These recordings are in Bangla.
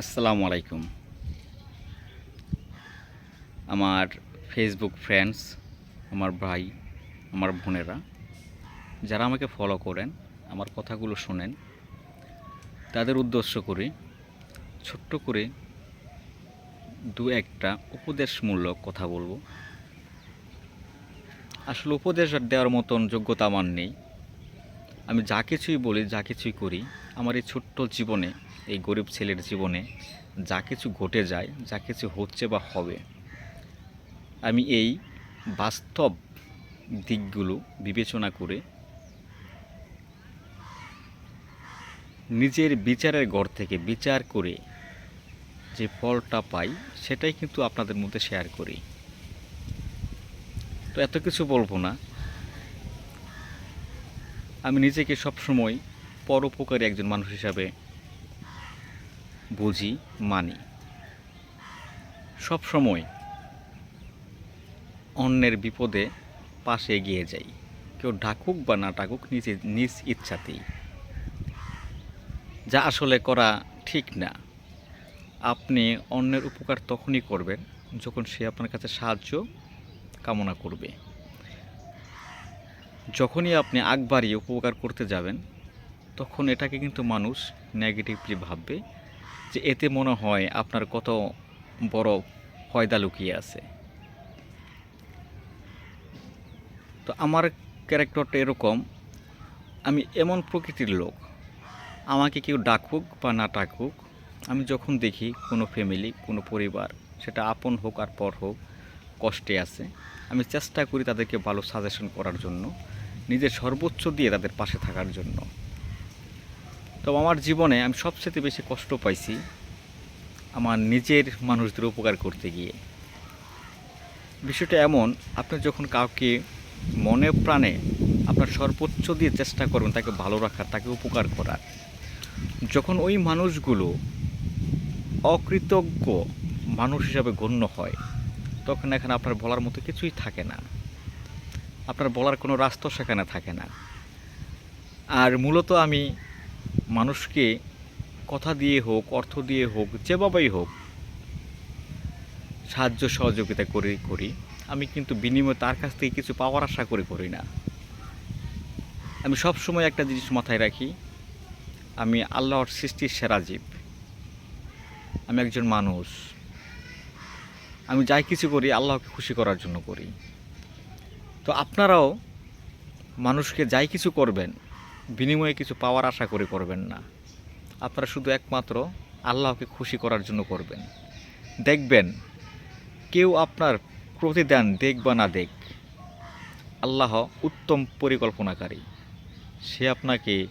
আসসালামু আলাইকুম। আমার ফেসবুক ফ্রেন্ডস আমার ভাই, আমার বোনেরা, যারা আমাকে ফলো করেন, আমার কথাগুলো শোনেন, তাদের উদ্দেশ্য করে ছোট্ট করে দু একটা উপদেশমূলক কথা বলব। আসলে উপদেশ দেওয়ার মতন যোগ্যতা আমার নেই। আমি যা কিছুই বলি, যা কিছুই করি আমার এই ছোট্ট জীবনে, এই গরিব ছেলের জীবনে যা কিছু ঘটে যায়, যা কিছু হচ্ছে বা হবে, আমি এই বাস্তব দিকগুলো বিবেচনা করে নিজের বিচারের ঘর থেকে বিচার করে যে ফলটা পাই, সেটাই কিন্তু আপনাদের মধ্যে শেয়ার করি। তো এত কিছু বলব না। আমি নিজেকে সবসময় পরোপকারী একজন মানুষ হিসাবে বুঝি, মানি। সব সময় অন্যের বিপদে পাশে এগিয়ে যাই। কেউ ডাকুক বা না ডাকুক, নিজে নিজ ইচ্ছাতেই। যা আসলে করা ঠিক না। আপনি অন্যের উপকার তখনই করবেন যখন সে আপনার কাছে সাহায্য কামনা করবে। যখনই আপনি আগ বাড়িয়ে উপকার করতে যাবেন তখন এটাকে কিন্তু মানুষ নেগেটিভলি ভাববে যে এতে মনে হয় আপনার কত বড় ফয়দা লুকিয়ে আছে। তো আমার ক্যারেক্টারটা এরকম, আমি এমন প্রকৃতির লোক, আমাকে কেউ ডাকুক বা না ডাকুক, আমি যখন দেখি কোনো ফ্যামিলি কোনো পরিবার, সেটা আপন হোক আর পর হোক, কষ্টে আছে, আমি চেষ্টা করি তাদেরকে ভালো সাজেশন করার জন্য, নিজের সর্বোচ্চ দিয়ে তাদের পাশে থাকার জন্য। তো আমার জীবনে আমি সবচেয়ে বেশি কষ্ট পাইছি আমার নিজের মানুষদের উপকার করতে গিয়ে। বিষয়টা এমন, আপনি যখন কাউকে মনে প্রাণে আপনার সর্বোচ্চ দিয়ে চেষ্টা করবেন তাকে ভালো রাখার, তাকে উপকার করার, যখন ওই মানুষগুলো অকৃতজ্ঞ মানুষ হিসাবে গণ্য হয়, তখন এখানে আপনার বলার মতো কিছুই থাকে না। আপনার বলার কোনো রাস্তা সেখানে থাকে না। আর মূলত আমি মানুষকে কথা দিয়ে হোক, অর্থ দিয়ে হোক যেভাবেই হোক, সাহায্য সহযোগিতা করে করি। আমি কিন্তু বিনিময়ে তার কাছ থেকে কিছু পাওয়ার আশা করে করি না। আমি সব সময় একটা জিনিস মাথায় রাখি, আমি আল্লাহর সৃষ্টির সেরা জীব। আমি একজন মানুষ। আমি যাই কিছু করি, আল্লাহকে খুশি করার জন্য করি। তো আপনারাও মানুষকে যাই কিছু করবেন বিনিময়ে কিছু পাওয়ার আশা করে করবেন না। আপনারা শুধু একমাত্র আল্লাহকে খুশি করার জন্য করবেন। দেখবেন, কেউ আপনার প্রতিদান দেখ বা না দেখ, আল্লাহ উত্তম পরিকল্পনাকারী। সে আপনাকে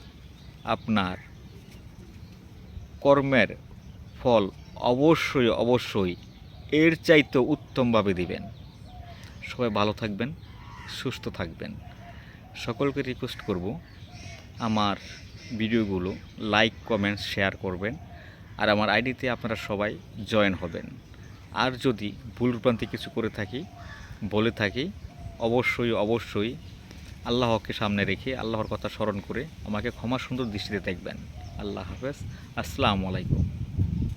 আপনার কর্মের ফল অবশ্যই অবশ্যই এর চাইতে উত্তমভাবে দিবেন। সবাই ভালো থাকবেন, সুস্থ থাকবেন। সকলকে রিকোয়েস্ট করব আমার ভিডিওগুলো লাইক কমেন্ট শেয়ার করবেন। আর আমার আইডিতে আপনারা সবাই জয়েন হবেন। আর যদি ভুল ভুলভ্রান্তি কিছু করে থাকি, বলে থাকি, অবশ্যই অবশ্যই আল্লাহকে সামনে রেখে, আল্লাহর কথা স্মরণ করে আমাকে ক্ষমা সুন্দর দৃষ্টিতে দেখবেন। আল্লাহ হাফেজ। আসসালামু আলাইকুম।